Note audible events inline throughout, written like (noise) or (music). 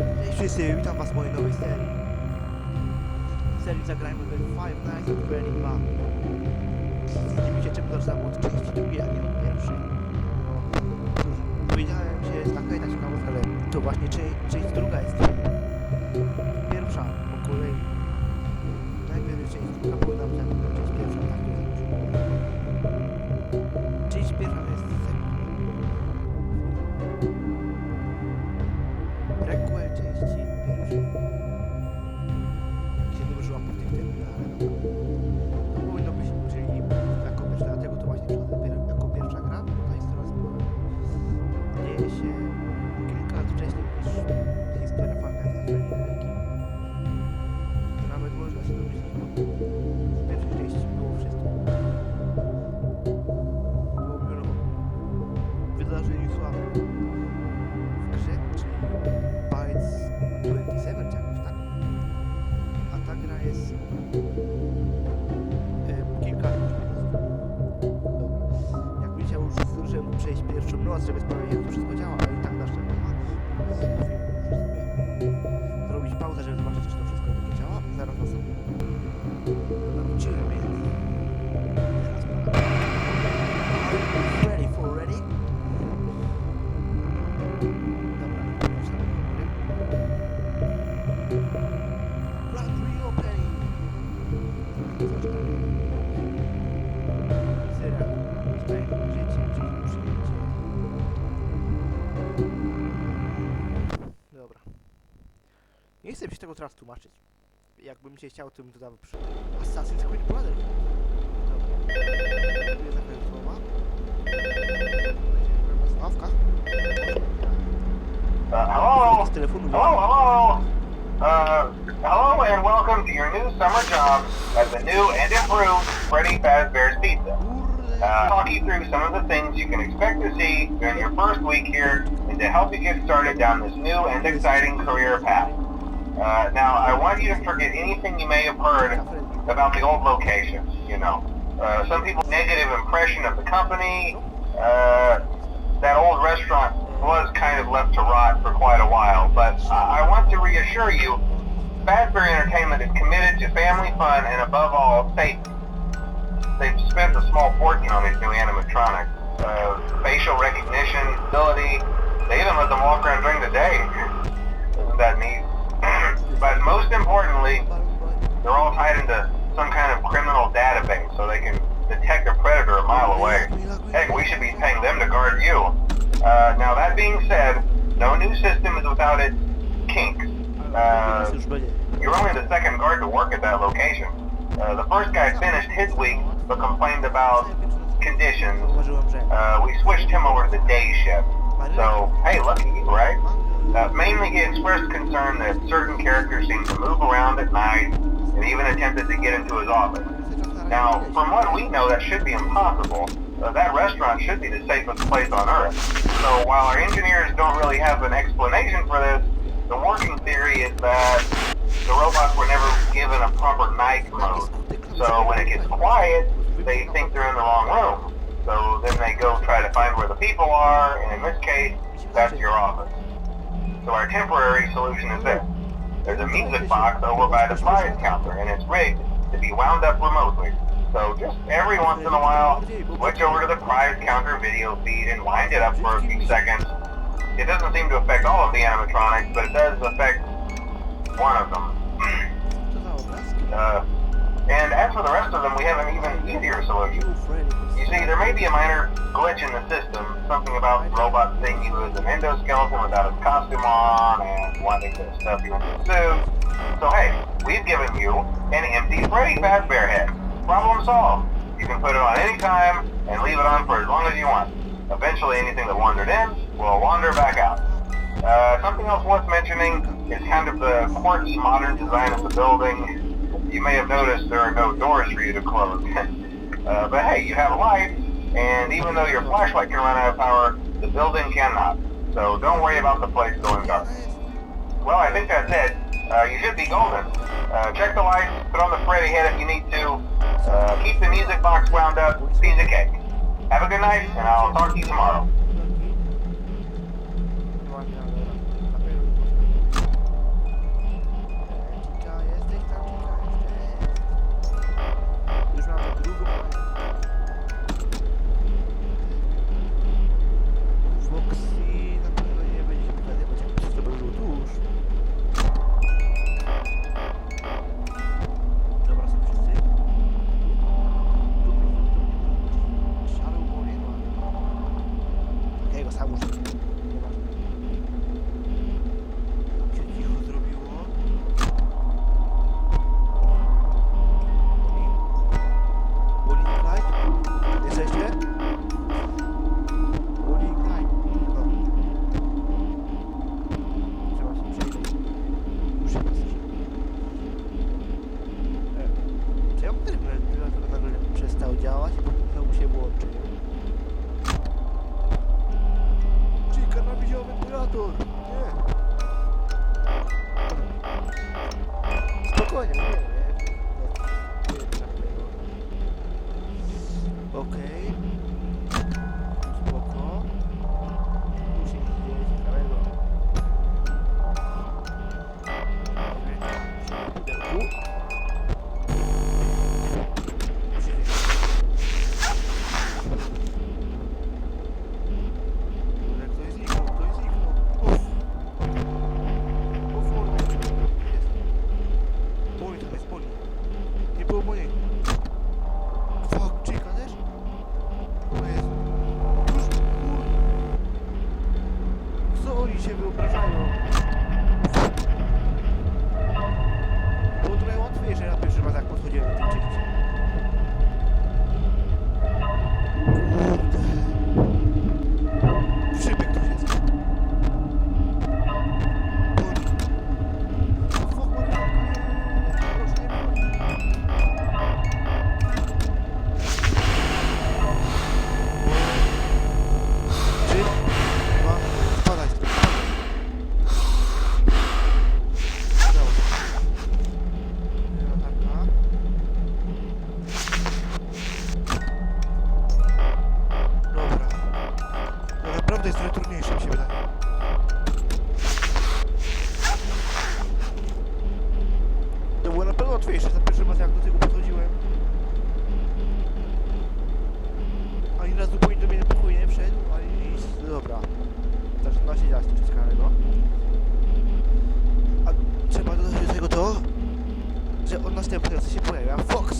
Cześć wszyscy, witam was w mojej nowej serii. W serii zagrajmy we Five Nights at Freddy 2. Zdziwicie czemu zaczynam od części drugiej, a nie od pierwszej. Cóż, dowiedziałem się taka jedna ciekawostka, ale to właśnie część, część druga jest pierwsza po kolei. Najpierw jest część druga, najpierw część pierwsza, tak jest. Przejść pierwszą noc, żeby sprawdzić jak to wszystko działa, ale i tak na szczęście ma. Zrobić pauzę, żeby zobaczyć, czy to wszystko dobrze działa. Zaraz was nawróciłem, więc teraz pana. Are you ready for ready? Dobra. Run reopening! Syra, stajemy Nie chcę mi się tego teraz tłumaczyć. Jakbym cię chciał, to bym dodał przy... Assassin's Creed Brotherhood. Dobra. Dziękuję za te słowa. Sławka. Uh, hello? Hello, hello? Uh, hello and welcome to your new summer job as the new and improved Freddy Fazbear's Pizza. Uh, talk you through some of the things you can expect to see during your first week here and to help you get started down this new and exciting career path. Uh, now, I want you to forget anything you may have heard about the old location, you know. Uh, some people's negative impression of the company, uh, that old restaurant was kind of left to rot for quite a while, but I I want to reassure you, Fazbear Entertainment is committed to family fun and above all, safety. They've spent a small fortune on these new animatronics. Uh, facial recognition, ability, they even let them walk around during the day. They're all tied into some kind of criminal database so they can detect a predator a mile away. Heck, we should be paying them to guard you. Uh, now that being said, no new system is without its kinks. Uh, you're only the second guard to work at that location. Uh, the first guy finished his week but complained about conditions. Uh, we switched him over to the day shift. So, hey, lucky you, right? Uh, mainly he expressed concern that certain characters seemed to move around at night and even attempted to get into his office. Now, from what we know, that should be impossible. Uh, that restaurant should be the safest place on Earth. So while our engineers don't really have an explanation for this, the working theory is that the robots were never given a proper night mode. So when it gets quiet, they think they're in the wrong room. So then they go try to find where the people are, and in this case, that's your office. So our temporary solution is this. There's a music box over by the prize counter, and it's rigged to be wound up remotely. So just every once in a while, switch over to the prize counter video feed and wind it up for a few seconds. It doesn't seem to affect all of the animatronics, but it does affect one of them. (clears throat) Uh, and as for the rest of them, we have an even easier solution. You, see, there may be a minor glitch in the system, something about the robot seeing you as an endoskeleton without his costume on and wanting to stuff you into a suit. So hey, we've given you an empty Freddy Fazbear head. Problem solved. You can put it on any time and leave it on for as long as you want. Eventually anything that wandered in will wander back out. Uh, something else worth mentioning is kind of the quirky modern design of the building. You may have noticed there are no doors for you to close. (laughs) uh, but hey, you have lights, and even though your flashlight can run out of power, the building cannot. So don't worry about the place going dark. Well, I think that's it. Uh, you should be golden. Uh, check the lights, put on the Freddy head if you need to. Uh, keep the music box wound up, piece of cake. Have a good night, and I'll talk to you tomorrow. się włączy. Czika na wiziowy kurator! Nie! Spokojnie, nie, nie. Okej. Okay. Спасибо. Naprawdę jest trochę trudniejsze, mi się wydaje. To było na pewno łatwiejsze za pierwszym razem, jak do tego podchodziłem. Ani razu powinien do mnie pokój nie wszedł, ani nic. Dobra. Zaczyna się dziać coś ciekawego. A trzeba dodać do tego to, że od następnego się pojawia Foxy.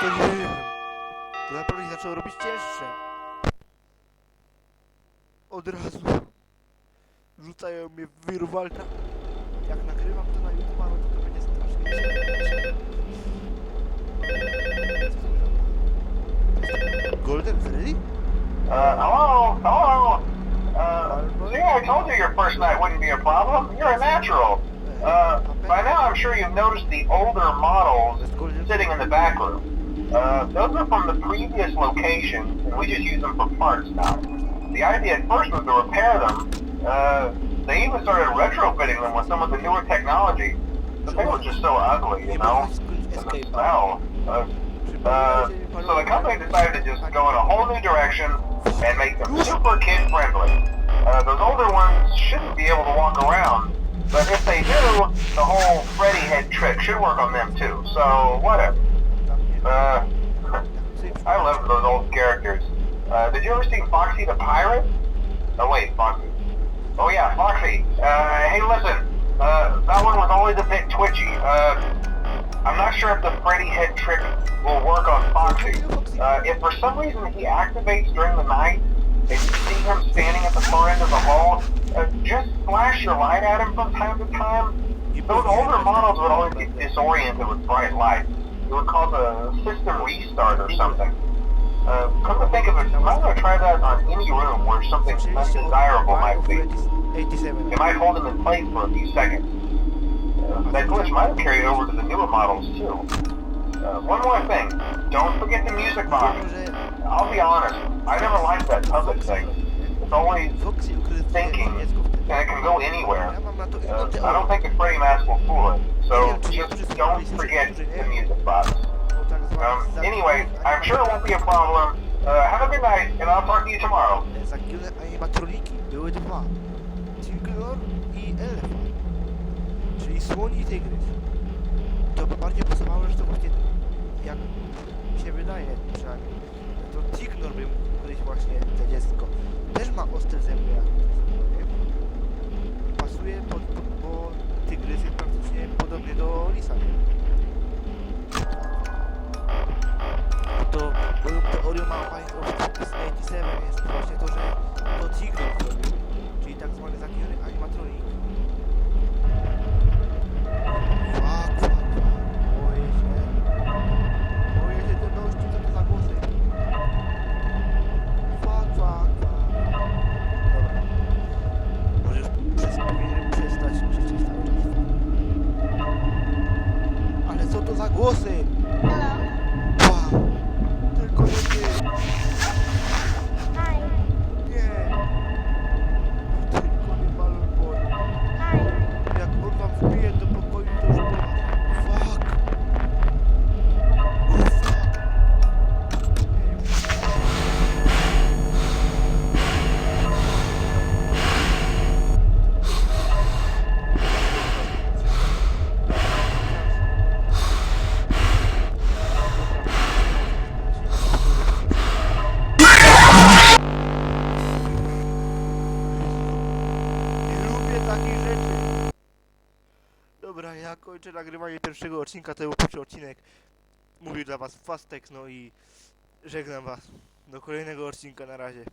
To nie wiem. To naprawdę robić cięższe. Od razu rzucają mnie w wirwalta. Jak nagrywam to na YouTube, to to będzie strasznie. Golden Freddy? Uh, hello? Hello? Uh, see, I told you your first night wouldn't be a problem. You're a natural. Uh, by now I'm sure you've noticed the older models sitting in the back room. Uh, those are from the previous location, and we just use them for parts now. The idea at first was to repair them. Uh, they even started retrofitting them with some of the newer technology, but they were just so ugly, you know? And the smell. Uh, uh, so the company decided to just go in a whole new direction and make them super kid friendly. Uh, those older ones shouldn't be able to walk around, but if they do, the whole Freddy head trick should work on them too. So whatever. Uh. I love those old characters. Uh, did you ever see Foxy the Pirate? Oh wait, Foxy. Oh yeah, Foxy. Uh, hey listen, uh, that one was always a bit twitchy. Uh, I'm not sure if the Freddy head trick will work on Foxy. Uh, if for some reason he activates during the night, and you see him standing at the far end of the hall, uh, just flash your light at him from time to time. Those older models would always get disoriented with bright lights. It would cause a system restart or something. Uh, come to think of it, you might want to try that on any room where something undesirable might be. Freddy's 87. It might hold them in place for a few seconds. Uh, that glitch might have carried over to the newer models too. Uh, one more thing, don't forget the music box. I'll be honest, I never liked that puppet thing. It's always Foxy ukrył swoje thinking, and it can go anywhere. Ja mam na to Uh, I don't think the frame mask will fool it. So just don't forget the music box. Um, zagięty anyway, I'm sure it won't be a problem. Uh, have a good night, and I'll talk to you tomorrow. Zagięte animatroniki były dwa. Tigror i elefant. Czyli słoń i tygrys. To bardziej pasowało, że to właśnie, jak się wydaje przynajmniej, to Tignor by mógł ukryć właśnie to dziecko. Też ma ostre zęby, jak to pasuje, pod, pod, bo tygrys jest praktycznie podobny do lisa. nie? To moją teorią of Focus 87 jest właśnie to, że to zrobił, czyli tak zwany animatronik. Kończę nagrywanie pierwszego odcinka, to był pierwszy odcinek. Mówił dla was Fastek, no i żegnam was. Do kolejnego odcinka, na razie.